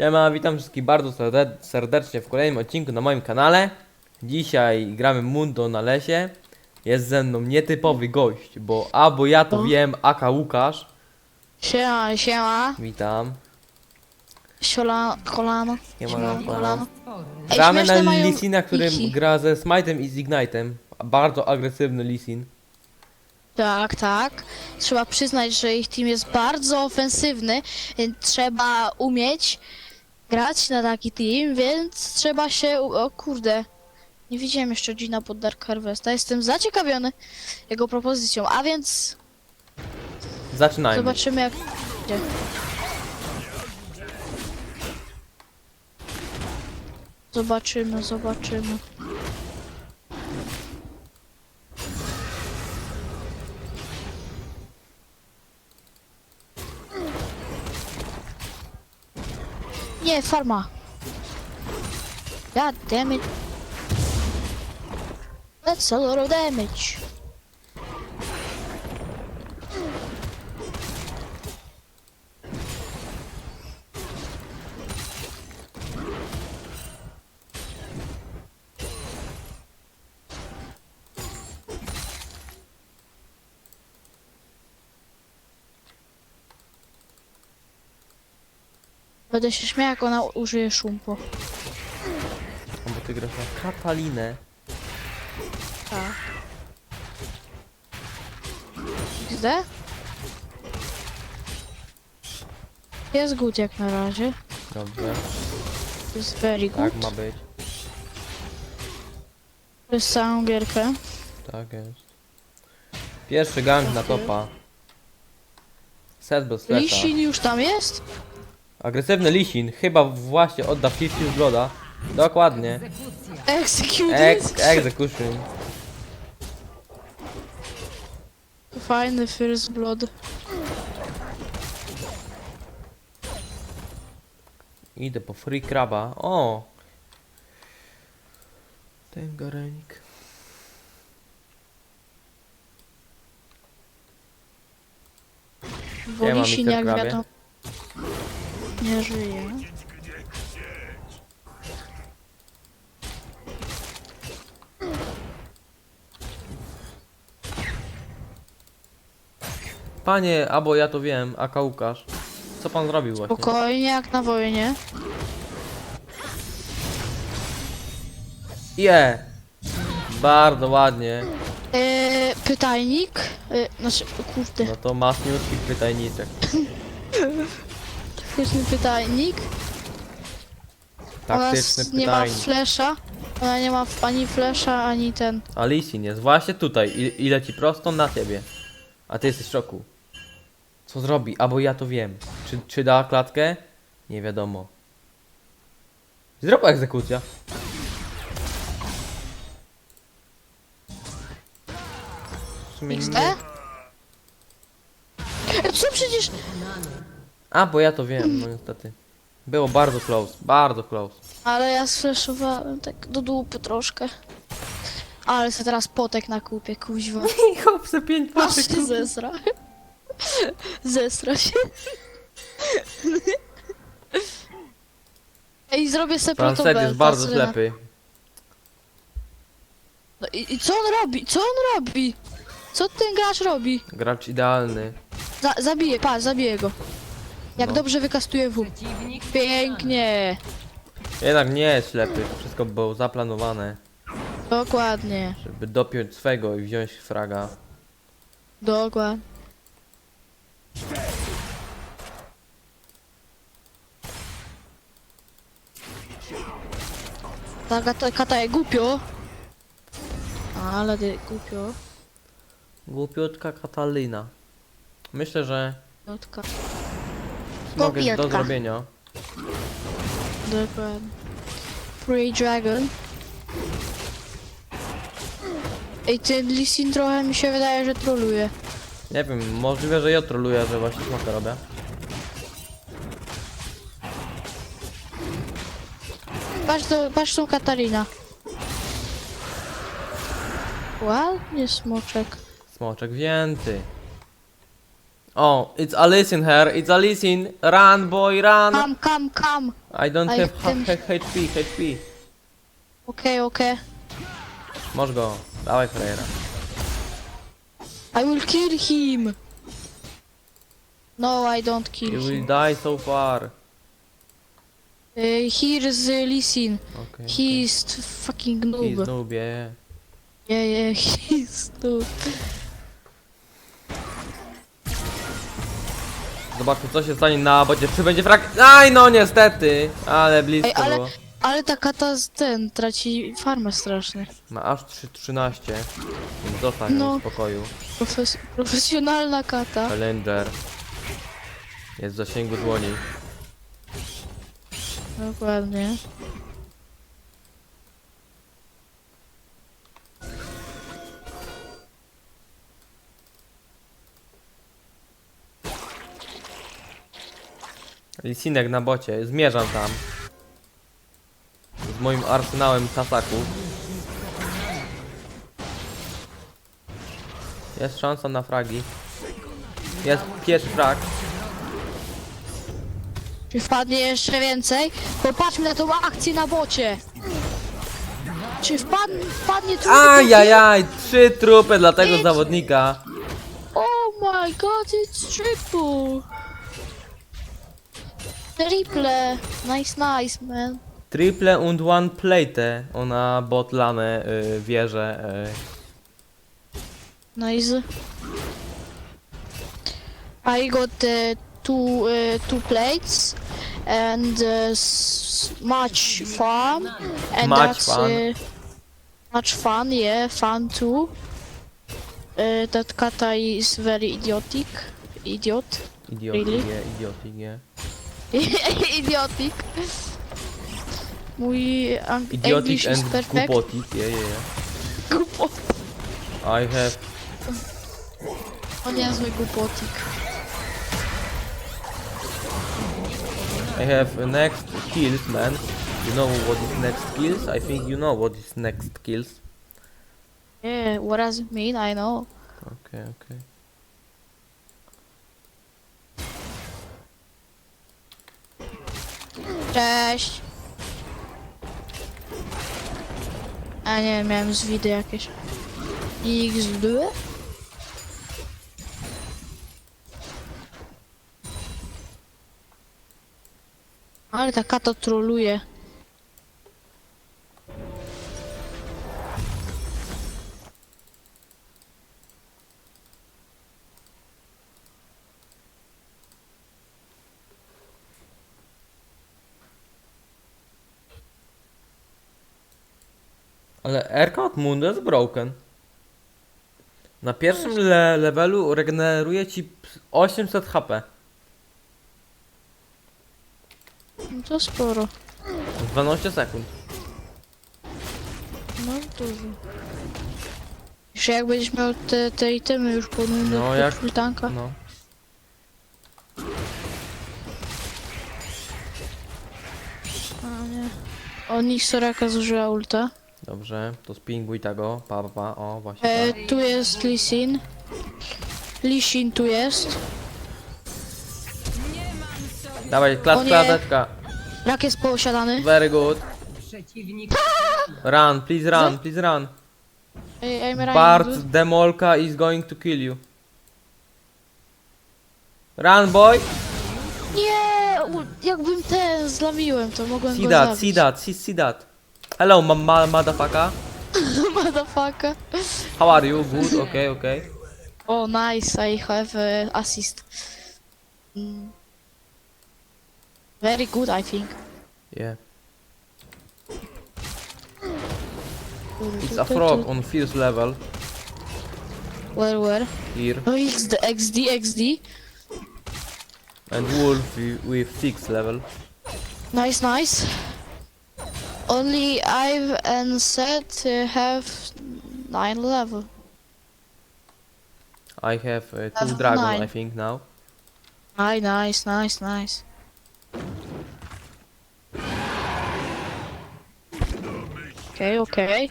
Siema, witam wszystkich bardzo serde- serdecznie w kolejnym odcinku na moim kanale. Dzisiaj gramy Mundo na lesie. Jest ze mną nietypowy gość, bo albo ja to O. wiem, aka Łukasz. Siema, siema. Witam. Siola, kolano. Siema, kolano. Ej, Gramy śmieszne na mają Lisina, który gra ze Smite'em i z Ignite'em. Bardzo agresywny Lisin. Tak, tak. Trzeba przyznać, że ich team jest bardzo ofensywny, trzeba umieć grać na taki team, więc trzeba się... O kurde. Nie widziałem jeszcze Gina pod Dark Harvesta. Jestem zaciekawiony jego propozycją, a więc Zaczynajmy. zobaczymy jak... Gdzie? Zobaczymy, zobaczymy. Nie, farma. God damn it. That's a lot of damage. Będę się śmiał, jak ona użyje szumpo. No bo ty grasz na Katalinę. Tak. Gdzie? Jest good jak na razie. Dobrze, To jest very good. tak ma być. To jest całą gierkę. Tak jest. Pierwszy gang na topa. Set bez flesza. Lisin już tam jest? Agresywny Lisin chyba właśnie odda 50 Bloda. Dokładnie. Executed. Ex execution. Fajny first blood. Idę po free kraba. O! Ten garenik. Mr. jak Krabie. wiadomo nie żyje. Panie, albo ja to wiem, Aka Łukasz. Co pan zrobił właśnie? Spokojnie jak na wojnie. Je! Bardzo ładnie. Eee, pytajnik. Eee, znaczy, kurde. No to masniutki pytajniczek. Taktyczny pytajnik. Taktyczny Ona nie ma pytajnik. flesza. Ona nie ma ani flesza, ani ten. A Lisin jest właśnie tutaj i, i leci prosto na ciebie. A ty jesteś w szoku. Co zrobi? Albo ja to wiem. Czy, czy da klatkę? Nie wiadomo. Zrób egzekucja. W sumie XD? nie- E, Co przecież... A, bo ja to wiem, no niestety. Było bardzo close, bardzo close. Ale ja sfleszowałem tak do dupy troszkę. Ale sobie teraz potek na kupie, kuźwa. I hop, se pięć Aż się zesra. Zesra się. Ej, zrobię sobie Pan set protobelta, jest bardzo syna. ślepy. No i, I co on robi? Co on robi? Co ten gracz robi? Gracz idealny. Za, zabiję, patrz, zabiję go. Jak No. dobrze wykastuje W. Pięknie. Jednak nie jest ślepy, to wszystko było zaplanowane, Dokładnie. żeby dopiąć swego i wziąć fraga. Dokładnie. Ta kata, kata jest głupio. Ale ty głupio. Głupiutka Katalina. Myślę, że Mogę do zrobienia. Dokładnie. Free Dragon. Ej, ten Lisin trochę mi się wydaje, że troluje. Nie wiem, możliwe, że ja troluję, że właśnie smoka robię. Patrz, to, patrz tą Katarina. Ładnie smoczek. Smoczek wzięty. Oh, it's Alicin here. It's Alicin. Run, boy, run. Come, come, come. I don't I have ha- ha- HP, HP. Okej, okej. Możesz go. Dawaj, frajera. I will kill him. No, I don't kill You will him. die so far. Uh, here's uh, Lee Sin. Okay. He's t- fucking noob. He's noob, yeah. Yeah, yeah, he's noob. Zobaczmy co się stanie na bocie. Czy będzie frak... Aj no niestety! Ale blisko Ej, ale, było. ale ta kata z ten traci farmę strasznie. Ma aż 3, 13. Więc zostań No. w spokoju. Profes profesjonalna kata. Challenger. Jest w zasięgu dłoni. Dokładnie. Lisinek na bocie. Zmierzam tam. Z moim arsenałem tasaków. Jest szansa na fragi. Jest pierwszy frag. Czy wpadnie jeszcze więcej? Popatrzmy na tą akcję na bocie. Czy wpadnie, wpadnie tu? Ajajaj, trzy trupy dla tego Idź. zawodnika. Oh my god, it's triple. Triple. Nice, nice, man. Triple und one plate. Ona botlane y, wieże. Y. Nice. I got uh, two uh, two plates and uh, s- much fun and Much that's fun. Uh, much fun. Yeah, fun too. Uh, that kata is very idiotic. Idiot. Idiotyk, Really? nie, idiotyk, nie. idiotic. Mój ang- Idiotic English is and perfect. głupotik, yeah, yeah, yeah. Głupot. I have O niezły głupotik. I have next kills, man. You know what is next kills? I think you know what is next kills. Yeah, what does it mean? I know. Okay, okay. Cześć. A nie, miałem zwidy jakieś. XD? Ale ta kata troluje. Ale od Mundo jest broken. Na pierwszym le levelu regeneruje ci p- 800 HP. No to sporo. w 12 sekund. No dużo. Jeszcze jak będziesz miał te, te itemy już po No, no, jak- tanka. No. A nie. O nich Soraka zużyła ulta. Dobrze, to spinguj tego. Pa, pa, pa. O, właśnie E, tak. tu jest Lee Sin. Lee Sin tu jest. Dawaj, O klat, nie. klateczka. Rak jest posiadany. Very good. Przeciwnik Run, please run, please run. Ej, I'm running, Bart. Demolka is going to kill you. Run, boy! Nie! u- Jakbym ten zlamiłem, to mogłem See go that, zabić. see that, see, see that. Hello, ma ma motherfucker. Motherfucker. How are you? Good, okay, okay. Oh, nice. I have uh, assist. Mm. Very good, I think. Yeah. It's a frog on first level. Where, where? Here. Oh, XD, XD, XD. And wolf wi- with sixth level. Nice, nice. Only I've and Set uh, have nine level. I have uh, two Level dragon, nine. I think now. Aye, nice, nice, nice. Okay, okay.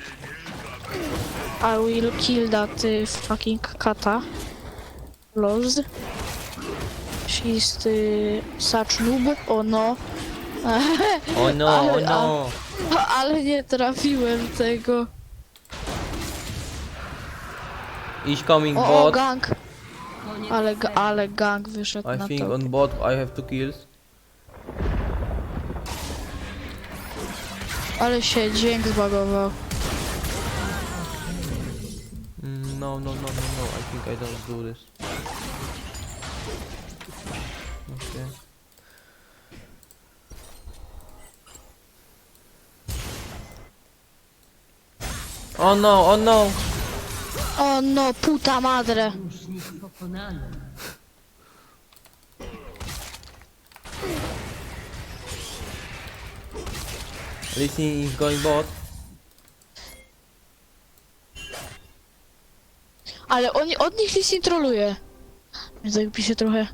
I will kill that uh, fucking kata. Lost. She's y, such noob. O no. O no, o Ale- no. Ale nie trafiłem tego. Iść coming O, o bot. gang. Ale, ga- ale gang wyszedł I na think to. on bot I have two kills. Ale się dźwięk zbagował. Mm, No, no, no, no, no. I think I don't do this. Oh no, oh no! O no, puta madre. Sojusznik pokonany. Listen is going bot. Ale oni, od nich nic nie troluje. Więc tak pisze trochę.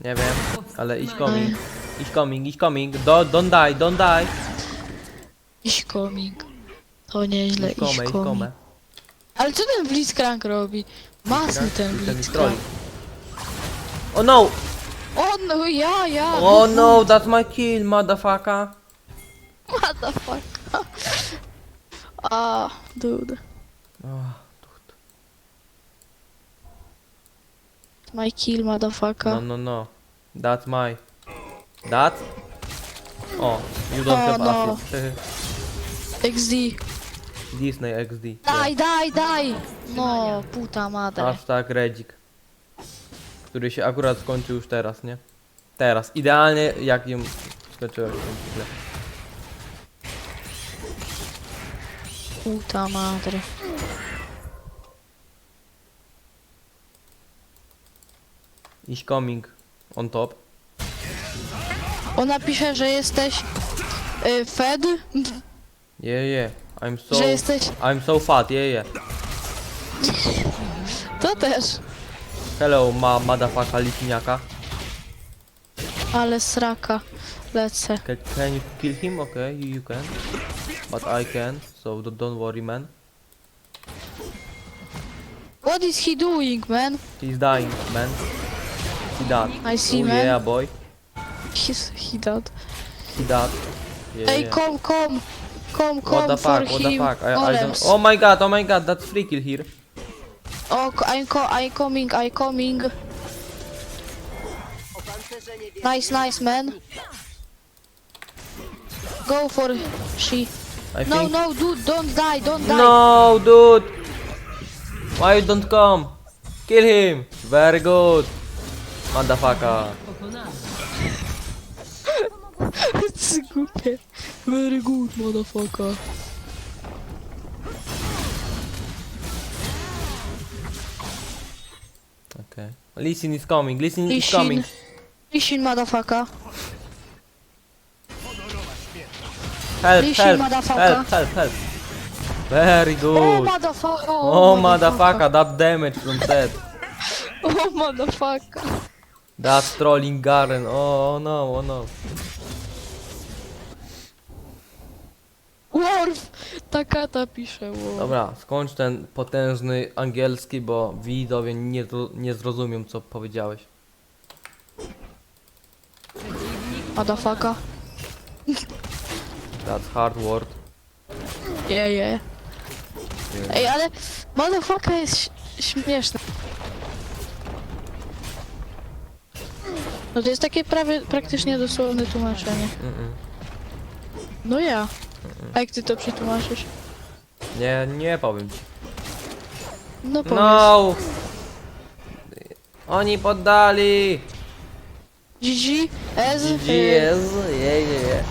Nie wiem, ale iść coming. Iść coming, iść coming. Do, don't die, don't die. Iść coming. To nieźle, come, iść coming. come. Ale co ten Blitzcrank robi? Masny ten Ten troli. Blitzcrank. Oh no! O no, ja, ja. Oh no, that's my kill, motherfucker. Motherfucker. Ah, dude. Oh, My kill, motherfucker. no, no, no. That's my. That? Oh, you don't Oh, have no. assist. XD. Disney XD. Daj, daj, daj. No, puta madre. Hashtag Redzik. Który się akurat skończył już teraz, nie? Teraz. Idealnie jak ją skończyłem. źle. Puta madre. Iść coming on top. Ona pisze, że jesteś y, fed, Yeah, yeah. I'm so... że jesteś... I'm so fat, yeah, yeah. To też. Hello, ma motherfucker litiniaka. Ale sraka. Lecę. Can, can you kill him? Okay, you, you can. But I can, so don't, don't worry, man. What is he doing, man? He's dying, man. He died. I see, oh, man. yeah, boy. He's, he died. He died. Yeah, Hey, yeah. come, come. Come, What come the for fuck? What the him. fuck? I, I don't. Oh my god! Oh my god! That's free kill here. Oh, co- I'm, co I'm coming, I'm coming. Nice, nice, man. Go for she. I No, think. no, dude, don't die, don't die. No, dude. Why you don't come? Kill him. Very good. Motherfucker. Pokonany. It's głupie. Very good, motherfucker. Okay. Listen is coming. Listen is coming. Listen, motherfucker. Help! Help! motherfucker. Help! Help! Help! Very Oh, good. motherfucker. Oh, oh motherfucker! That damage from that. Oh, motherfucker. That's trolling Garen. Oh, oh no! Oh no! Worf. Takata pisze, Worf. Dobra, skończ ten potężny angielski, bo widzowie nie, zro- nie zrozumią co powiedziałeś. Motherfucker. That's hard word. Yeah, yeah. Yeah. Ej, ale motherfucker jest ś- śmieszny. No to jest takie prawie, praktycznie dosłowne tłumaczenie. Mm-mm. No ja. A jak ty to przetłumaczysz? Nie, nie powiem ci. No powiedz. No! Oni poddali! GG, S, GG y, jest, je, je, je.